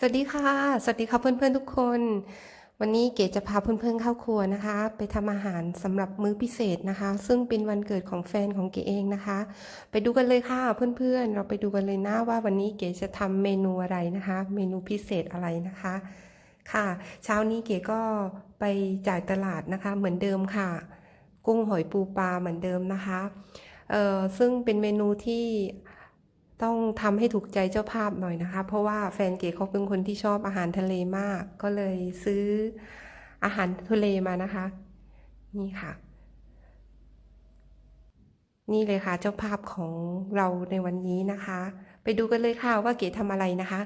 สวัสดีค่ะ สวัสดีค่ะเพื่อนๆทุกคน วันนี้เก๋จะพาเพื่อนๆเข้าครัวนะคะ ไปทำอาหารสำหรับมื้อพิเศษนะคะ ซึ่งเป็นวันเกิดของแฟนของเก๋เองนะคะ ไปดูกันเลยค่ะเพื่อนๆ เราไปดูกันเลยนะว่าวันนี้เก๋จะทำเมนูอะไรนะคะ เมนูพิเศษอะไรนะคะ ค่ะ เช้านี้เก๋ก็ไปจ่ายตลาดนะคะ เหมือนเดิมค่ะ กุ้งหอยปูปลาเหมือนเดิมนะคะเอ่อซึ่งเป็นเมนูที่ ต้องทำให้ถูกใจเจ้าภาพหน่อยนะคะ เพราะว่าแฟนเก๋เขาเป็นคนที่ชอบอาหารทะเลมาก ก็เลยซื้ออาหารทะเลมานะคะ นี่ค่ะ นี่เลยค่ะเจ้าภาพของเราในวันนี้นะคะ ไปดูกันเลยค่ะว่าเก๋ทำอะไรนะคะ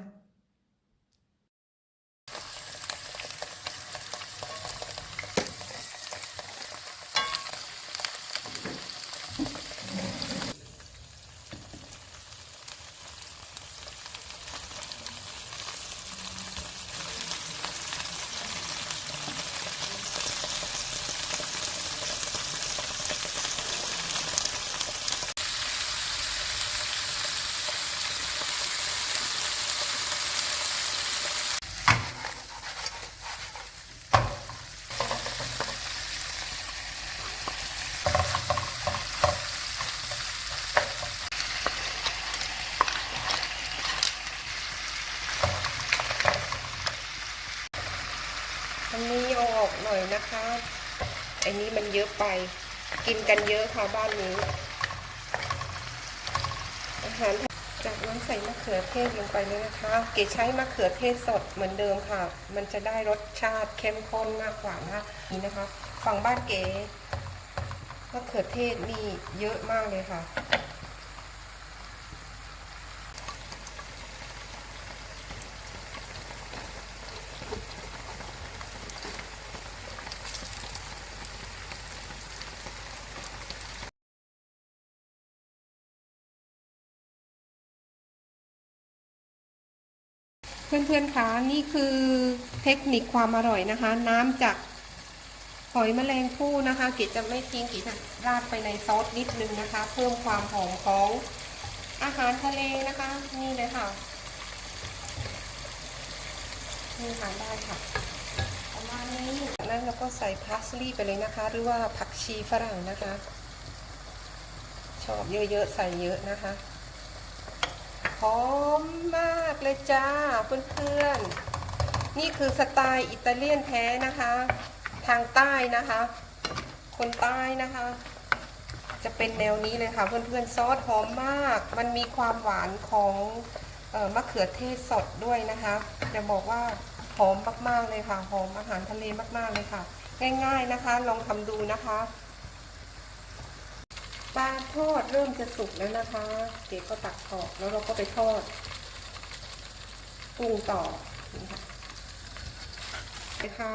น่อยนะคะอันนี้มันเยอะไป กินกันเยอะค่ะบ้านนี้ อาหารจากนั้นใส่มะเขือเทศลงไปเลยนะคะ เก๋ใช้มะเขือเทศสดเหมือนเดิมค่ะ มันจะได้รสชาติเข้มข้นมากกว่านะนี่นะคะ ฝั่งบ้านเก๋มะเขือเทศนี่เยอะมากเลยค่ะ เพื่อนๆคะนี่คือเทคนิคความอร่อยนะคะ น้ำจากหอยแมลงภู่นะคะกิจจะไม่ทิ้งกิจจะราดไปในซอสนิดนึงนะคะ เพิ่มความหอมของอาหารทะเลนะคะ นี่เลยค่ะนี่ทานได้ค่ะประมาณนี้นั้นเราก็ใส่พาสลีย์ไปเลยนะคะ หรือว่าผักชีฝรั่งนะคะ ชอบเยอะๆใส่เยอะนะคะหอมมาก เลยจ้าเพื่อนๆ นี่คือสไตล์อิตาเลียนแท้นะคะ ทางใต้นะคะ คนใต้นะคะ จะเป็นแนวนี้เลยค่ะ เพื่อนๆซอสหอมมาก มันมีความหวานของออมะเขือเทศสดด้วยนะคะจะบอกว่าหอมมากๆเลยค่ะหอมอาหารทะเลมากๆเลยค่ะ ง่าย ๆนะคะ ลองทำดูนะคะปลาทอดเริ่มจะสุกแล้วนะคะเก๋ก็ตักออกแล้วเราก็ไปทอด ปรุงต่อนี่ค่ะไปค่ะ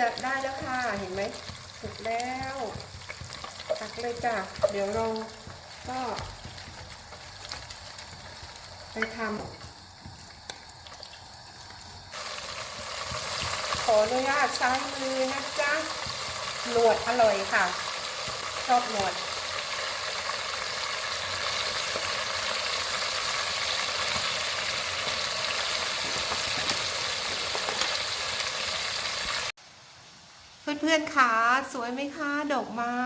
จะได้แล้วค่ะ เห็นไหมสุกแล้วตักเลยจ้ะ เดี๋ยวเราก็ไปทำขออนุญาตใช้มือนะจ๊ะ หนวดอร่อยค่ะ ชอบหนวด เพื่อนๆคะสวยไหมคะ ดอกไม้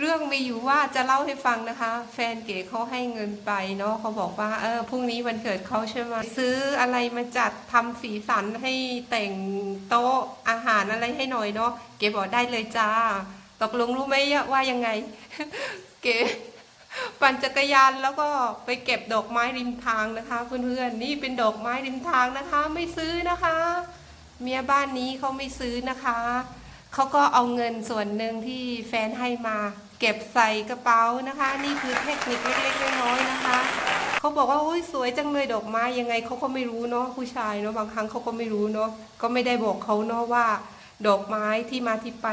เรื่องมีอยู่ว่าจะเล่าให้ฟังนะคะ แฟนเก๋เขาให้เงินไปเนาะเขาบอกว่าเออพรุ่งนี้วันเกิดเขาใช่ไหมซื้ออะไรมาจัดทำสีสันให้แต่งโต๊ะอาหารอะไรให้หน่อยเนาะเก๋บอกได้เลยจ้าตกลงรู้ไหมว่ายังไง เก๋ปั่นจักรยานแล้วก็ไปเก็บดอกไม้ริมทางนะคะเพื่อนๆนี่เป็นดอกไม้ริมทางนะคะ ไม่ซื้อนะคะ เมียบ้านนี้เขาไม่ซื้อนะคะเขาก็เอาเงินส่วนหนึ่งที่แฟนให้มา เก็บใส่กระเป๋านะคะ นี่คือเทคนิคเล็กๆน้อยๆนะคะเขาบอกว่าโอ้ยสวยจังเลยดอกไม้ยังไงเขาก็ไม่รู้เนาะผู้ชายเนาะบางครั้งเขาก็ไม่รู้เนาะก็ไม่ได้บอกเขาเนาะว่า ดอกไม้ที่มาที่ไป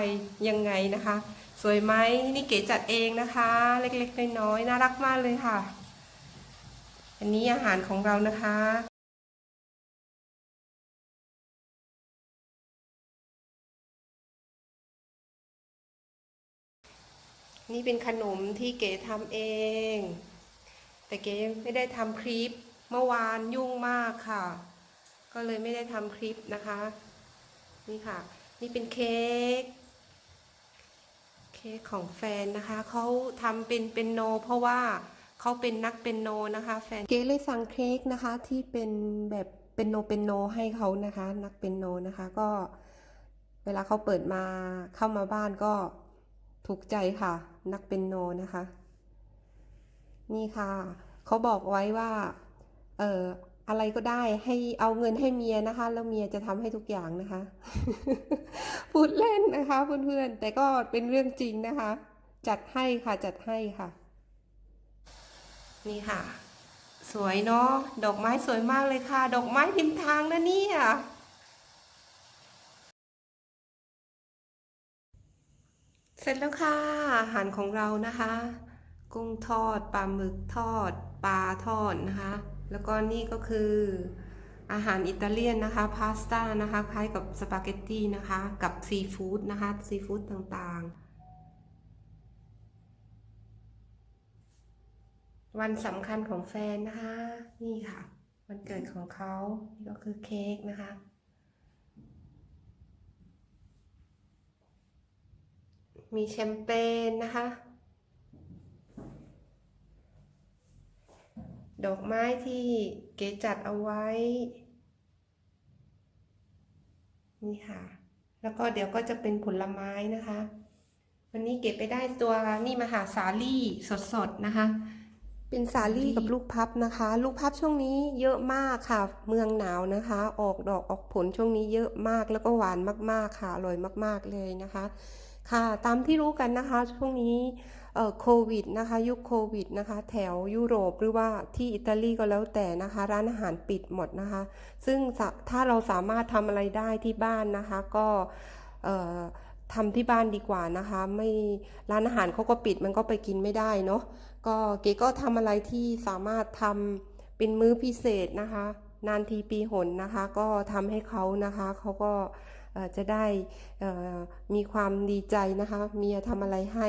ยังไงนะคะ สวยไหมนี่เก๋จัดเองนะคะ เล็กๆน้อยๆน่ารักมากเลยค่ะ อันนี้อาหารของเรานะคะ นี่เป็นขนมที่เก๋ทำเอง แต่เก๋ไม่ได้ทำคลิปเมื่อวานยุ่งมากค่ะ ก็เลยไม่ได้ทำคลิปนะคะ นี่ค่ะ นี่เป็นเค้กเค้กของแฟนนะคะเขาทำเป็นเป็นโน เพราะว่าเขาเป็นนักเป็นโนนะคะแฟนเก๋เลยสั่งเค้กนะคะที่เป็นแบบเป็นโนเป็นโนให้เขานะคะ นักเป็นโนนะคะก็ เวลาเขาเปิดมาเข้ามาบ้านก็ ถูกใจค่ะ นักเป็นโนนะคะ นี่ค่ะ เขาบอกไว้ว่า เอ่ออะไรก็ได้ให้เอาเงินให้เมียนะคะ แล้วเมียจะทำให้ทุกอย่างนะคะ พูดเล่นนะคะเพื่อนๆ แต่ก็เป็นเรื่องจริงนะคะ จัดให้ค่ะจัดให้ค่ะ นี่ค่ะ สวยเนาะดอกไม้สวยมากเลยค่ะ ดอกไม้ริมทางนะเนี่ย เสร็จแล้วค่ะ อาหารของเรานะคะ กุ้งทอดปลาหมึกทอด ปลาทอดนะคะ แล้วก็นี่ก็คืออาหารอิตาเลียนนะคะพาสต้านะคะคล้ายกับสปาเกตตี้นะคะ กับซีฟู้ดนะคะซีฟู้ดต่างๆ วันสำคัญของแฟนนะคะ นี่ค่ะ วันเกิดของเขานี่ก็คือเค้กนะคะ มีแชมเปญนะคะ ดอกไม้ที่เก๋จัดเอาไว้ นี่ค่ะ แล้วก็เดี๋ยวก็จะเป็นผลไม้นะคะ วันนี้เก็บไปได้ตัวนี่มาหาสาลี่สดๆนะคะ เป็นสาลี่กับลูกพับนะคะ ลูกพับช่วงนี้เยอะมากค่ะ เมืองหนาวนะคะ ออกดอกออกผลช่วงนี้เยอะมากแล้วก็หวานมากๆค่ะ อร่อยมาก ๆเลยนะคะ ค่ะ ตามที่รู้กันนะคะ ช่วงนี้โควิดนะคะ ยุคโควิดนะคะ แถวยุโรปหรือว่าที่อิตาลีก็แล้วแต่นะคะ ร้านอาหารปิดหมดนะคะ ซึ่งถ้าเราสามารถทำอะไรได้ที่บ้านนะคะ ก็ทำที่บ้านดีกว่านะคะ ไม่ร้านอาหารเขาก็ปิดมันก็ไปกินไม่ได้เนาะก็เก๋ก็ทำอะไรที่สามารถทำเป็นมื้อพิเศษนะคะ นานทีปีหนนะคะ ก็ทำให้เขานะคะเขาก็ จะได้มีความดีใจนะคะเมียทำอะไรให้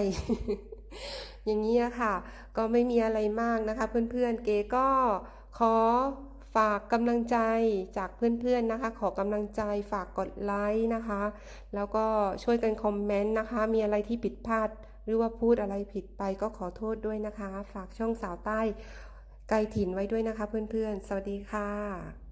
อย่างนี้ค่ะ ก็ไม่มีอะไรมากนะคะเพื่อนๆเก๋ก็ขอฝากกำลังใจจากเพื่อนๆนะคะ ขอกำลังใจฝากกดไลค์นะคะ แล้วก็ช่วยกันคอมเมนต์นะคะ มีอะไรที่ผิดพลาด หรือว่าพูดอะไรผิดไปก็ขอโทษด้วยนะคะ ฝากช่องสาวใต้ไกลถิ่นไว้ด้วยนะคะเพื่อนๆ สวัสดีค่ะ